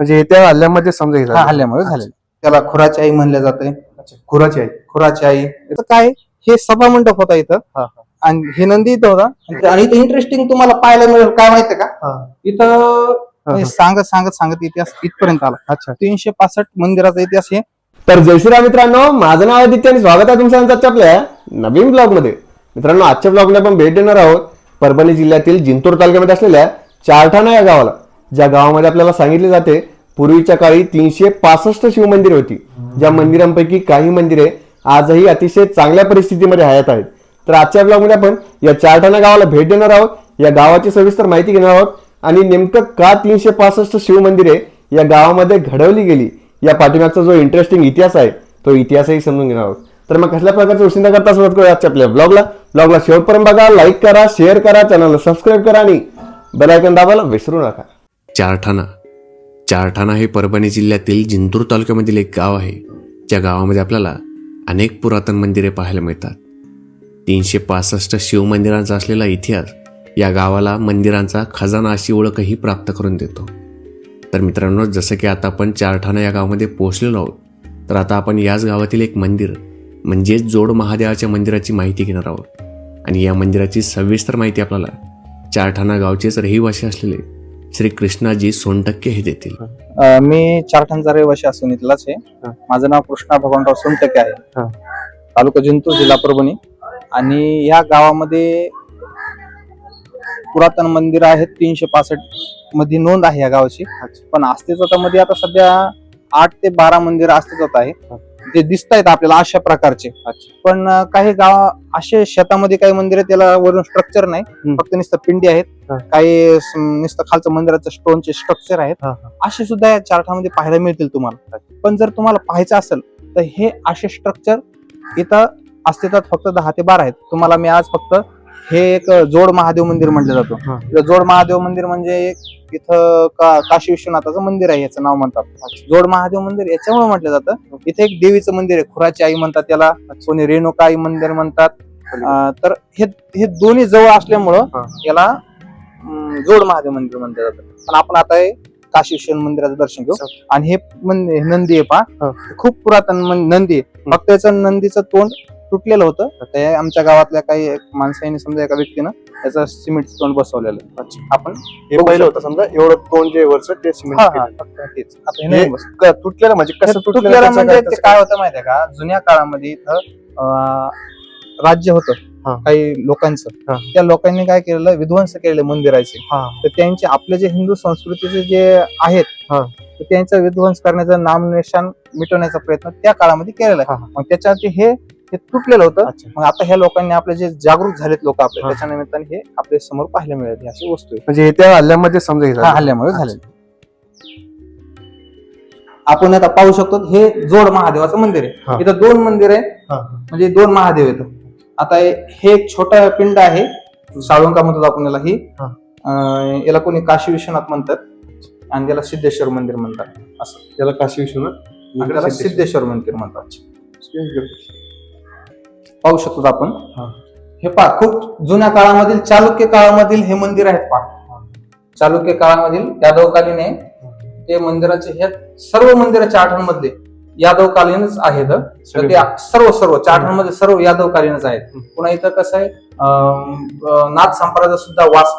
म्हणजे त्या हल्ल्यामध्ये समजा हे हा झालं. हल्ल्यामुळे झालेलं. त्याला खुराची आई म्हणल्या जाते. अच्छा. खुराची आहे खुराची आई. इथं काय हे सभा मंडप होता इथं. हा, हा. आणि हे नंदी इथं होता. आणि इथं इंटरेस्टिंग तुम्हाला पाहायला मिळेल. काय माहितीये का? हा. इथं सांगत सांगत सांगत इतिहास इथपर्यंत आला. अच्छा. तीनशे पासष्ट मंदिराचा इतिहास हे. तर जय श्रीराम मित्रांनो माझं नाव आदित्य आणि स्वागत आहे तुमच्या आपल्या नवीन ब्लॉगमध्ये मित्रांनो आजच्या ब्लॉगला आपण भेट देणार आहोत परभणी जिल्ह्यातील जिंतूर तालुक्यामध्ये असलेल्या चारठाणा या गावाला ज्या गावामध्ये आपल्याला सांगितले जाते पूर्वीच्या काळी तीनशे पासष्ट शिवमंदिरे होती. ज्या मंदिरांपैकी काही मंदिरे आजही अतिशय चांगल्या परिस्थितीमध्ये हयात आहेत. तर आजच्या ब्लॉगमध्ये आपण या चारठाणा गावाला भेट देणार आहोत. या गावाची सविस्तर माहिती घेणार आहोत. आणि नेमकं का तीनशे पासष्ट शिवमंदिरे या गावामध्ये घडवली गेली या पाठीमागचा जो इंटरेस्टिंग इतिहास आहे तो इतिहासही समजून घेणार आहोत. तर मग कसल्या प्रकारचा उशिंदा करता सुरुवात करूया आजच्या आपल्या ब्लॉगला ब्लॉगला शेवटपर्यंत बघा लाईक करा शेअर करा चॅनलला सबस्क्राईब करा आणि बेलायकन दाबायला विसरू नका. चारठाणा. चारठाणा हे परभणी जिल्ह्यातील जिंतूर तालुक्यामधील एक गाव आहे. ज्या गावामध्ये आपल्याला अनेक पुरातन मंदिरे पाहायला मिळतात. तीनशे पासष्ट शिवमंदिरांचा असलेला इतिहास या गावाला मंदिरांचा खजाना अशी ओळखही प्राप्त करून देतो. तर मित्रांनो जसं की आता आपण चारठाणा या गावामध्ये पोहोचलेलो आहोत तर आता आपण याच गावातील एक मंदिर म्हणजेच जोड महादेवाच्या मंदिराची माहिती घेणार आहोत. आणि या मंदिराची सविस्तर माहिती आपल्याला चारठाणा गावचेच रहिवासी असलेले श्री कृष्णाजी सोनटक्के हे देतील. अं, मी चारठाणचा रहिवासी असून इथलाच आहे. हा. माझं नाव कृष्णा भगवानराव सोनटके आहे. हा. तालुका जिंतूर जिल्हा परभणी. आणि या गावामध्ये पुरातन मंदिर आहेत तीनशे पासष्टमध्ये नोंद आहे या गावाची. पण अस्तित्वामध्ये आता सध्या आठ ते बारा मंदिर अस्तित्वात आहे ते दिसत आहेत आपल्याला अशा प्रकारचे. पण काही गाव असे शेतामध्ये काही मंदिर त्याला वरून स्ट्रक्चर नाही. फक्त नुसतं पिंडी आहेत. काही नुसतं खालचं मंदिराचं स्टोनचे स्ट्रक्चर आहेत. असे सुद्धा या चारठामध्ये पाहायला मिळतील तुम्हाला. पण जर तुम्हाला पाहायचं असेल तर हे असे स्ट्रक्चर इथं अस्तित्वात फक्त दहा ते बारा आहेत. तुम्हाला मी आज फक्त हे एक जोड महादेव मंदिर म्हटलं जातो. जोड महादेव मंदिर म्हणजे एक इथं का काशी विश्वनाथाचं मंदिर आहे याचं नाव म्हणतात. जोड महादेव मंदिर याच्यामुळे म्हटलं जातं. इथे एक देवीचं मंदिर आहे. खुराची आई म्हणतात त्याला कोणी रेणुका आई मंदिर म्हणतात. तर हे हे दोन्ही जवळ असल्यामुळं. याला जोड महादेव मंदिर म्हटलं जातं. पण आपण आता हे काशी विश्वनाथ मंदिराचं दर्शन घेऊ. आणि हे मंदिर नंदी आहे. पहा. खूप पुरातन नंदी आहे. फक्त याचं नंदीचं तोंड तुटलेलं होतं ते आमच्या गावातल्या काही माणसाने समजा एका व्यक्तीनं त्याचं सिमेंट तोंड बसवलेलं. आपण हे पहिलं होतं समजा एवढं तोंड जे वरचं ते सिमेंट तेच. आता हे नाही बस. क- तुटलेलं म्हणजे कसं तुटलेलं म्हणजे काय- ते त्याचं काय होतं माहितीये का जुन्या काळामध्ये इथं अं, राज्य हा. होतं काही लोकांचं हा. त्या लोकांनी काय केलेलं विध्वंस केलेले मंदिराचे हा. तर त्यांचे आपले जे हिंदू संस्कृतीचे जे आहेत हा. तर त्यांचा विध्वंस करण्याचं नामनिशान मिटवण्याचा प्रयत्न त्या काळामध्ये केलेला हा, आहे मग त्याच्यावरती हे हे तुटलेलं होतं. अच्छा. मग आता ह्या लोकांनी आपले जे जागरूक झालेत लोक आपले हा. त्याच्या निमित्ताने हे आपल्यासमोर पाहायला मिळाले अशी वस्तू आहे. म्हणजे हे त्या हल्ल्यामध्ये समजा हे झालं. हा, हल्ल्यामुळे झाले आपण आता पाहू शकतो हे जोड महादेवाचं मंदिर हा. आहे इथं दोन मंदिर आहे हा, म्हणजे दोन महादेव आहेत. आता हे हे एक छोटा पिंड आहे. साळुंका म्हणतात आपण याला ही. हा. अं, याला कोणी काशी विश्वनाथ म्हणतात. आणि त्याला सिद्धेश्वर मंदिर म्हणतात. असं. त्याला काशी विश्वनाथ आणि त्याला. सिद्धेश्वर. मंदिर म्हणतात. पाहू शकतो आपण. हा. पहा खूप जुन्या काळामधील चालुक्य काळामधील हे मंदिर आहेत पहा. चालुक्य काळामधील यादवकालीन आहे ते मंदिराचे हे सर्व मंदिराच्या आठवणमधले यादवकालीनच आहेत. तर ते सर्व सर्व चारठाणमध्ये सर्व यादवकालीनच आहेत. पुन्हा इथं कसं आहे नाथ संप्रदाय सुद्धा वास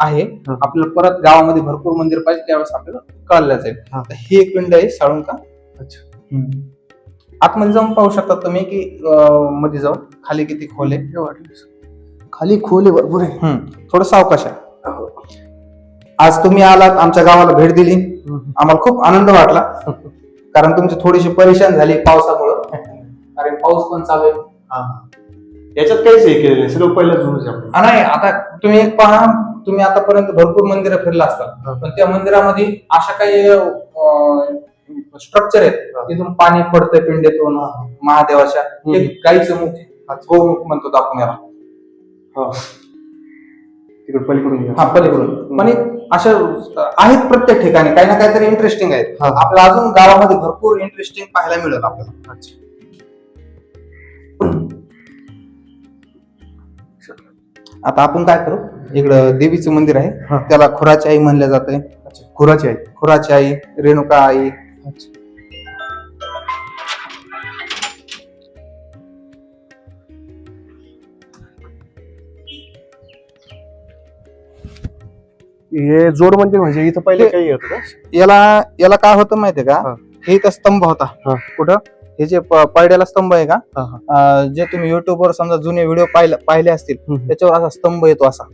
आहे. आपल्याला परत गावामध्ये भरपूर मंदिर पाहिजे त्यावेळेस आपल्याला कळलं जाईल हा. ही एक पिंड आहे साळुंका. अच्छा. आतमध्ये जाऊन पाहू शकता तुम्ही की अं, मध्ये जाऊन खाली किती खोल आहे. हे वाटलं. खाली खोले भरपूर आहे. थोडं सावकाश आहे. आज तुम्ही आलात आमच्या गावाला भेट दिली. आम्हाला खूप आनंद वाटला. कारण तुमची थोडीशी परेशान झाली पावसामुळं. कारण पाऊस पण चालू आहे. हा. याच्यात काहीच हे केलेलं नाही. सगळं पहिलं जुनच आहे आपलं. हा, नाही आता तुम्ही एक पहा तुम्ही आतापर्यंत भरपूर मंदिरं फिरला असतात. पण त्या मंदिरामध्ये अशा काही स्ट्रक्चर आहेत. हा. तिथून पाणी पडतंय पिंडीतून महादेवाच्या. हे गाईचं मुख आहे. गोमुख म्हणतो आपण याला हा. तिकडे पलीकडून. हा पलीकडून. पण अशा आहेत प्रत्येक ठिकाणी. काही ना काहीतरी इंटरेस्टिंग आहेत. आपल्याला अजून गावामध्ये भरपूर इंटरेस्टिंग पाहायला मिळेल आपल्याला. अच्छा. आता आपण काय करू? इकडं देवीचं मंदिर आहे. त्याला खुराची आई म्हणलं जाते अच्छा. खुराची आहे खुराची आई रेणुका आई हे जोड मंदिर म्हणजे इथं पहिले काही येतं याला याला काय होतं माहितीये का हा. हे इथं स्तंभ होता हा. कुठं हे जे पडद्याला स्तंभ आहे का जे तुम्ही युट्यूब वर समजा जुने व्हिडिओ पाहिले पाहिले असतील. त्याच्यावर असा स्तंभ येतो असा.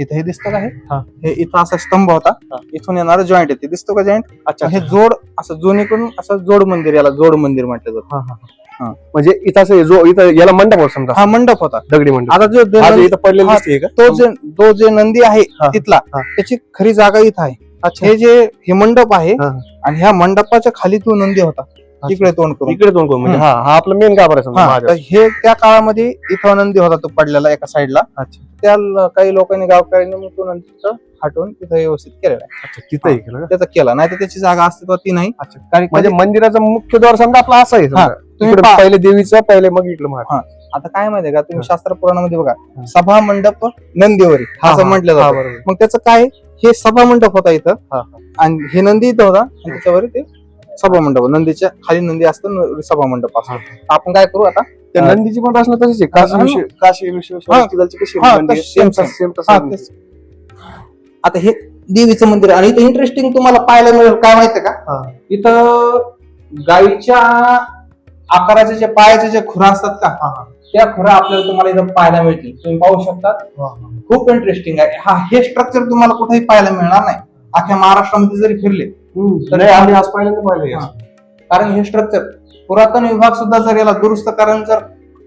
इथं हे दिसतं का हे? इथं असा स्तंभ होता. इथून येणार जॉईंट येते दिसतो का जॉईंट अच्छा हे जोड असं जोडीकडून असं जोड मंदिर याला जोड मंदिर म्हटलं जातं. म्हणजे इथं असं जो इथं याला मंडप होता समजा. हा मंडप होता. दगडी मंडप. आता जो इथं पडलेलं तो जे तो जे नंदी आहे. तिथला. त्याची खरी जागा इथं आहे. अच्छा. हे जे हे मंडप आहे. आणि ह्या मंडपाच्या खाली तो नंदी होता. इकडे तोंड करून. इकडे दोन कोण म्हणजे हा हा आपला मेन गाभार आहे समजा हा, हे त्या काळामध्ये इथं नंदी होता तो पडलेला एका साईडला अच्छा. त्या ल- काही लोकांनी गावकऱ्यांनी मग तो नंदी तिथं हटवून तिथं व्यवस्थित केलेला आहे. अच्छा तिथं हे केलं का? त्याचा केला. नाही तर त्याची जागा अस्तित्वात ती नाही. अच्छा. कारण म्हणजे मंदिराचा मुख्य द्वार समजा आपला असा आहे समजा. तुम्ही इकडे पहा. पहिले देवीचं पहिले मग इकडे महादेव आता काय माहितीये का? तुम्ही. शास्त्र पुराणामध्ये बघा. हा. सभा मंडप नंदीवरी हा, असं हा. म्हटलं हा, जातं बरोबर. मग त्याचं काय हे सभा मंडप होता इथं. आणि हे नंदी इथं होता. आणि त्याच्यावर ते सभा मंडप नंदीच्या खाली नंदी असतं न- सभा मंडप असतो आपण काय करू आता त्या. नंदीची पण रचना तशीच आहे काशी विश्व काशी विश्व हा. कशी हा, मंदिर तशी- सेम same, सेम हा, तसं तेच. आता हे देवीचं मंदिर आहे. आणि इथं इंटरेस्टिंग तुम्हाला पाहायला मिळेल काय माहितीये का हा. इथं गाईच्या आकाराचे जे पायाचे जे खुरा असतात का हा, हा. त्या खुरा आपल्याला तुम्हाला इथं पाहायला मिळतील तुम्ही पाहू शकता खूप इंटरेस्टिंग आहे हा हे स्ट्रक्चर तुम्हाला कुठेही पाहायला मिळणार नाही अख्ख्या महाराष्ट्रामध्ये जरी फिरले. तर- नाही आम्ही आज पहिल्यांदा पाहिलं हा. कारण हे स्ट्रक्चर पुरातन विभाग सुद्धा जर याला दुरुस्त कारण जर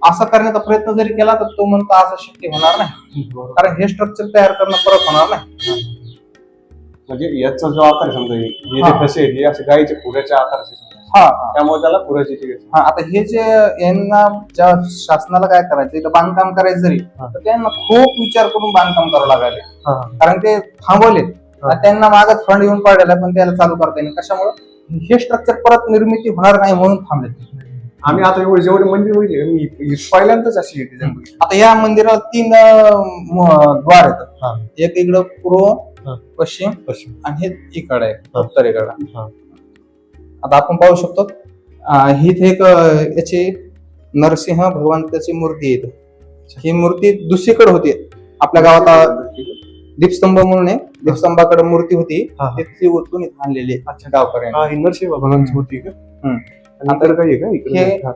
असं करण्याचा प्रयत्न जरी केला तर तो म्हणतो असं शक्य होणार नाही कारण हे स्ट्रक्चर तयार करणं परत होणार नाही म्हणजे याचा जो आकार आहे समजा हे हे हा. जे कसे हे असे गायीचे पुऱ्याच्या आकाराचे समजा. हा हा. त्यामुळे त्याला पुऱ्याची ती हा आता हे जे यांना ज्या शासनाला काय करायचं इथं बांधकाम करायचं जरी हा. तर त्यांना खूप विचार करून बांधकाम करावं लागले हा. कारण ते थांबवले हा. त्यांना मागच फंड येऊन पडलेला पण त्याला चालू करता येईल कशामुळे हे स्ट्रक्चर परत निर्मिती होणार नाही म्हणून थांबले आम्ही आता एवढे जेवढे मंदिर बघितले मी पहिल्यांदाच अशी. आता या मंदिराला तीन द्वार हा. आहेत एक इकडं पूर्व. पश्चिम पश्चिम. आणि हे इकडे आहे. उत्तरेकडे हा. आता आपण पाहू शकतो ही इथे एक याची नरसिंह भगवंताची मूर्ती इथं. ही मूर्ती दुसरीकडे होती आपल्या गावात दीपस्तंभ म्हणून आहे दीपस्तंभाकडे मूर्ती होती. हा, हा. ती ती उचलून इथं आणलेली आहे अच्छा. गावकऱ्यांनी. हा ही का? हम्म. आणि इकडे काही आहे का? इकडे हे-.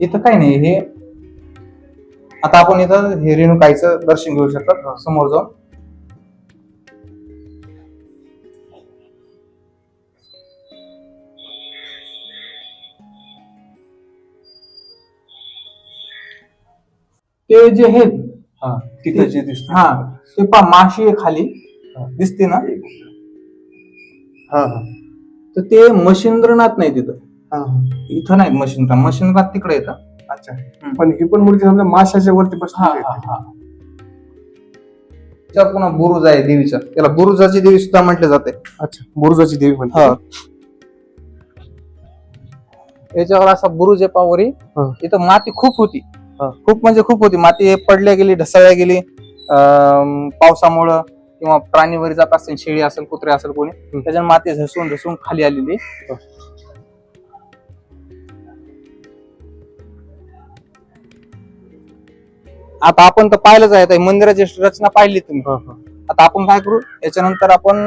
इथं काही नाही. हे आता आपण इथं हे रेणुकाईचं दर्शन घेऊ शकतात समोर जाऊन. ते जे हे हा. तिथं जे दिसतं हा. ते पा माशी आहे खाली. दिसते ना? हा हा. तर ते मशिंद्रनाथ नाही तिथं. हा, हा. इथं नाही मशिंद्रनाथ मशिंद्रनाथ तिकडे येतं. अच्छा. पण ही पण मूर्ती समजा माशाच्या वरती बसली हा हा त्याच्यावर पुन्हा बुरुज आहे देवीचा त्याला बुरुजाची देवी सुद्धा म्हटले जाते. अच्छा बुरुजाची देवी म्हणते हा. याच्यावर असा बुरुज आहे पावरी. हा. इथं माती खूप होती. खूप म्हणजे खूप होती. माती पडल्या गेली ढसळल्या गेली. अं, पावसामुळं किंवा प्राणी वरी जात असेल शेळी असेल कुत्रे असेल कोणी त्याच्यानं माती झसून झसून खाली आलेली. आता आपण तर पाहिलंच आहे मंदिराची रचना पाहिली तुम्ही. हा, हा. आता आपण काय करू? याच्यानंतर आपण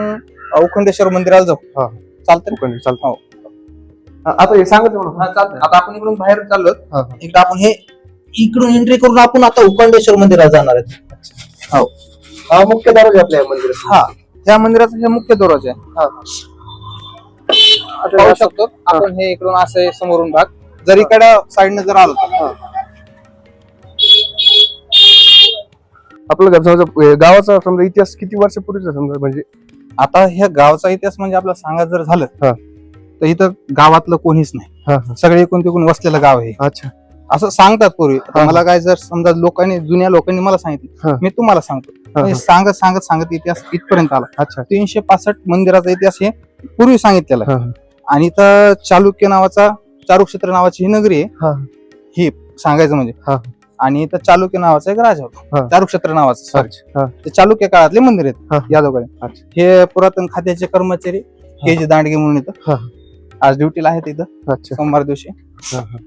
उखंडेश्वर मंदिराला जाऊ. हा. चालतं चालतं हो. हा, आता हे सांगत म्हणून हा चालतं आता आपण इकडून बाहेर चाललो हा, हा. इकडे आपण हे इकडून एंट्री करून आपण आता उखंडेश्वर मंदिराला जाणार आहेत. हो. हा मुख्य दरवाजा आपल्या या मंदिरात हा या मंदिराचा हे मुख्य दरवाजा आहे. आता पाहू हे शकतो. आपण हे. इकडून असं आहे समोरून भाग. जर इकडे साईडने जर आलो तर. आपलं समजा अं, गावाचा समजा इतिहास किती वर्षापूर्वीचा समजा? म्हणजे आता ह्या गावचा इतिहास म्हणजे आपल्याला सांगायचं जर झालं हा. तर इथं गावातलं कोणीच नाही. हा, हा. सगळे एकूण तिकून वसलेलं गाव आहे. अच्छा. असं सांगतात पूर्वी आता. मला काय जर समजा लोकांनी जुन्या लोकांनी मला हा. सांगितलं मी तुम्हाला सांगतो हा, हा. सांगत सांगत सांगत इतिहास इथपर्यंत आला अच्छा तीनशे पासष्ट मंदिराचा इतिहास हे पूर्वी सांगितलेला आहे हा. आणि इथं चालुक्य नावाचा चारुक्षेत्र नावाची ही नगरी हा. आहे ही सांगायचं म्हणजे. आणि इथं चालुक्य नावाचा एक राजा हा. होता चारुक्षेत्र नावाचं sorry. हा. ते चालुक्य काळातले मंदिर हा. आहेत यादवकडे अच्छा. हे पुरातन खात्याचे कर्मचारी के जी दांडगे म्हणून हा. इथं आज ड्युटीला आहेत इथं अच्छा सोमवार दिवशी हा, हा.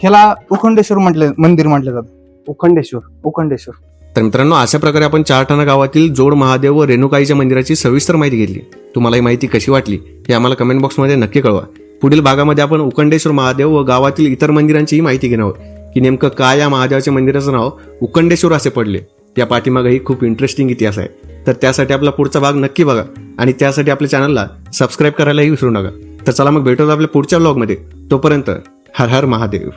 ह्याला उखंडेश्वर म्हटले मंदिर म्हटलं जातं. उखंडेश्वर उखंडेश्वर. तर मित्रांनो अशा प्रकारे आपण चारठाणा गावातील जोड महादेव व रेणुकाईच्या मंदिराची सविस्तर माहिती घेतली. तुम्हाला ही माहिती कशी वाटली हे आम्हाला कमेंट बॉक्समध्ये नक्की कळवा. पुढील भागामध्ये आपण उखंडेश्वर महादेव व गावातील इतर मंदिरांचीही माहिती घेणार आहोत. की नेमकं काय या महादेवाच्या मंदिराचं नाव उखंडेश्वर असे पडले या पाठीमागेही खूप इंटरेस्टिंग इतिहास आहे. तर त्यासाठी आपला पुढचा भाग नक्की बघा आणि त्यासाठी आपल्या चॅनलला सबस्क्राईब करायलाही विसरू नका. तर चला मग भेटूया आपल्या पुढच्या ब्लॉगमध्ये तोपर्यंत હર હર મહાદેવ.